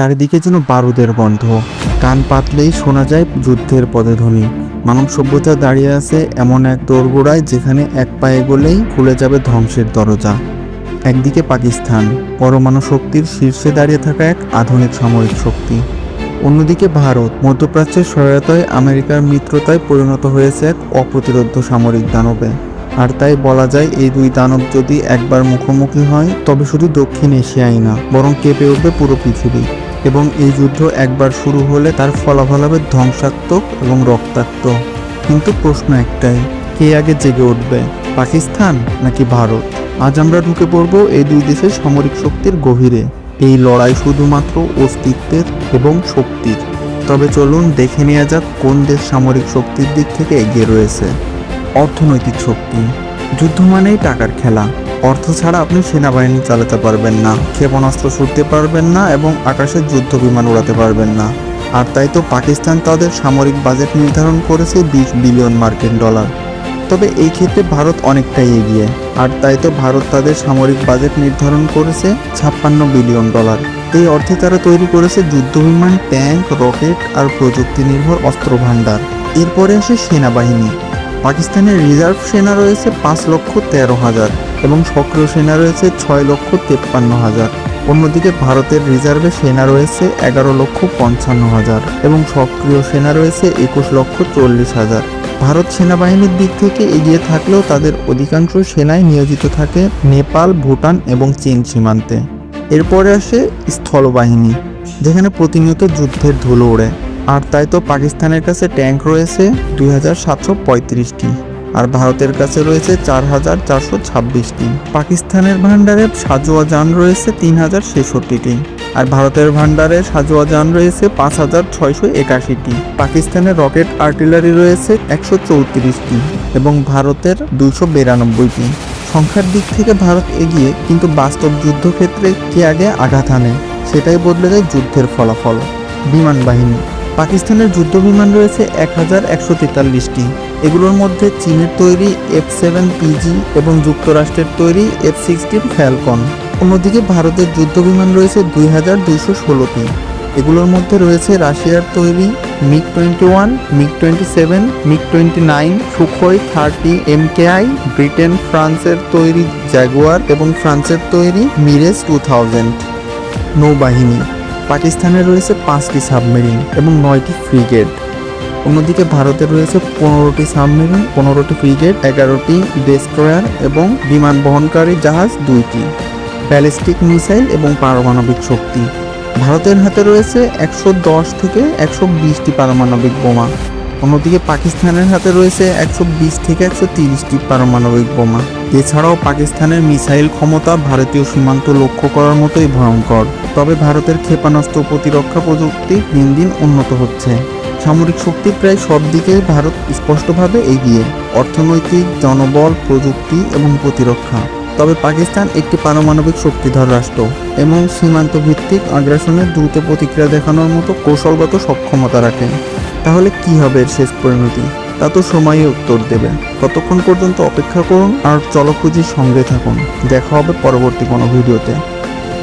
চারিদিকে যেন বারুদের গন্ধ। কান পাতলেই শোনা যায় যুদ্ধের পদধ্বনি। মানব সভ্যতা দাঁড়িয়ে আছে এমন এক দোরগোড়ায় যেখানে এক পায়ে গলেই খুলে যাবে ধ্বংসের দরজা। একদিকে পাকিস্তান, পরমাণু শক্তির শীর্ষে দাঁড়িয়ে থাকা এক আধুনিক সামরিক শক্তি। অন্যদিকে ভারত, মধ্যপ্রাচ্যের সহায়তায় আমেরিকার মিত্রতায় পরিণত হয়েছে এক অপ্রতিরোধ্য সামরিক দানবে। আর তাই বলা যায় এই দুই দানব যদি একবার মুখোমুখি হয়, তবে শুধু দক্ষিণ এশিয়াই না, বরং কেঁপে উঠবে পুরো পৃথিবী। এবং এই যুদ্ধ একবার শুরু হলে তার ফলাফল হবে ধ্বংসাত্মক এবং রক্তাক্ত। কিন্তু প্রশ্ন একটাই, কে আগে জেগে উঠবে, পাকিস্তান নাকি ভারত? আজ আমরা ঢুকে পড়ব এই দুই দেশের সামরিক শক্তির গভীরে। এই লড়াই শুধুমাত্র অস্তিত্বের এবং শক্তির। তবে চলুন দেখে নেওয়া যাক কোন দেশ সামরিক শক্তির দিক থেকে এগিয়ে রয়েছে। অর্থনৈতিক শক্তি। যুদ্ধ মানেই টাকার খেলা। অর্থ ছাড়া আপনি সেনাবাহিনী চালাতে পারবেন না, ক্ষেপণাস্ত্র ছুটতে পারবেন না এবং আকাশে যুদ্ধ বিমান উড়াতে পারবেন না। আর তাই তো পাকিস্তান তাদের সামরিক বাজেট নির্ধারণ করেছে বিশ বিলিয়ন মার্কিন ডলার। তবে এই ক্ষেত্রে ভারত অনেকটাই এগিয়ে, আর তাই তো ভারত তাদের সামরিক বাজেট নির্ধারণ করেছে ছাপ্পান্ন বিলিয়ন ডলার। এই অর্থে তারা তৈরি করেছে যুদ্ধবিমান ট্যাঙ্ক, রকেট আর প্রযুক্তি নির্ভর অস্ত্র ভাণ্ডার এরপরে আসে সেনাবাহিনী। পাকিস্তানের রিজার্ভ সেনা রয়েছে পাঁচ লক্ষ তেরো হাজার এবং সক্রিয় সেনা রয়েছে ছয় লক্ষ তেপ্পান্ন হাজার। অন্যদিকে ভারতের রিজার্ভে সেনা রয়েছে এগারো লক্ষ পঞ্চান্ন হাজার এবং সক্রিয় সেনা রয়েছে একুশ লক্ষ চল্লিশ হাজার। ভারত সেনাবাহিনীর দিক থেকে এগিয়ে থাকলেও তাদের অধিকাংশ সেনাই নিয়োজিত থাকে নেপাল, ভুটান এবং চীন সীমান্তে। এরপরে আসে স্থলবাহিনী, যেখানে প্রতিনিয়ত যুদ্ধের ধুলো ওড়ে। আর তাই তো পাকিস্তানের কাছে ট্যাঙ্ক রয়েছে দুই হাজার সাতশো পঁয়ত্রিশটি, আর ভারতের কাছে রয়েছে চার হাজার চারশো ছাব্বিশটি। পাকিস্তানের ভান্ডারে সাজোয়া যান রয়েছে তিন হাজার ছেষট্টিটি, আর ভারতের ভান্ডারে সাজোয়া যান রয়েছে পাঁচ হাজার ছয়শো একাশিটি। পাকিস্তানের রকেট আর্টিলারি রয়েছে একশো চৌত্রিশটি এবং ভারতের দুশো বিরানব্বইটি। সংখ্যার দিক থেকে ভারত এগিয়ে, কিন্তু বাস্তব যুদ্ধক্ষেত্রে কে আগে আঘাত আনে সেটাই বদলে যায় যুদ্ধের ফলাফল। বিমান বাহিনী। পাকিস্তানের যুদ্ধ বিমান রয়েছে এক হাজার একশো তেতাল্লিশটি। এগুলোর মধ্যে চীনের তৈরি এফ সেভেন পিজি এবং যুক্তরাষ্ট্রের তৈরি এফ সিক্সটিন ফ্যালকন। অন্যদিকে ভারতের যুদ্ধ বিমান রয়েছে দুই হাজার দুইশো ষোলোটি। এগুলোর মধ্যে রয়েছে রাশিয়ার তৈরি MiG twenty one, MiG twenty seven, MiG twenty nine, Sukhoi thirty MKI Britain, ফ্রান্সের তৈরি জ্যাগুয়ার এবং ফ্রান্সের তৈরি মিরেজ টু থাউজেন্ড। নৌবাহিনী পাকিস্তানে রয়েছে পাঁচটি সাবমেরিন এবং নয়টি ফ্রিগেট। অন্যদিকে ভারতে রয়েছে পনেরোটি সাবমেরিন, পনেরোটি ফ্রিগেট, এগারোটি ডেস্ট্রয়ার এবং বিমান বহনকারী জাহাজ দুইটি। ব্যালিস্টিক মিসাইল এবং পারমাণবিক শক্তি। ভারতের হাতে রয়েছে একশো দশ থেকে একশো বিশটি পারমাণবিক বোমা। অন্যদিকে পাকিস্তানের হাতে রয়েছে একশো বিশ থেকে একশো তিরিশটি পারমাণবিক বোমা। এছাড়াও পাকিস্তানের মিসাইল ক্ষমতা ভারতীয় সীমান্ত লক্ষ্য করার মতোই ভয়ঙ্কর। তবে ভারতের ক্ষেপণাস্ত্র প্রতিরক্ষা প্রযুক্তি দিন দিন উন্নত হচ্ছে। সামরিক শক্তি প্রায় সব দিকে ভারত স্পষ্টভাবে এগিয়ে। অর্থনৈতিক, জনবল, প্রযুক্তি এবং প্রতিরক্ষা। তবে পাকিস্তান একটি পারমাণবিক শক্তিধর রাষ্ট্র এবং সীমান্ত ভিত্তিক আগ্রাসনের দ্রুত প্রতিক্রিয়া দেখানোর মতো কৌশলগত সক্ষমতা রাখে। তাহলে কি হবে এর শেষ পরিণতি? তা তো সময়ই উত্তর দেবে। কতক্ষণ পর্যন্ত অপেক্ষা করুন আর চলকুজির সঙ্গে থাকুন। দেখা হবে পরবর্তী কোনো ভিডিওতে।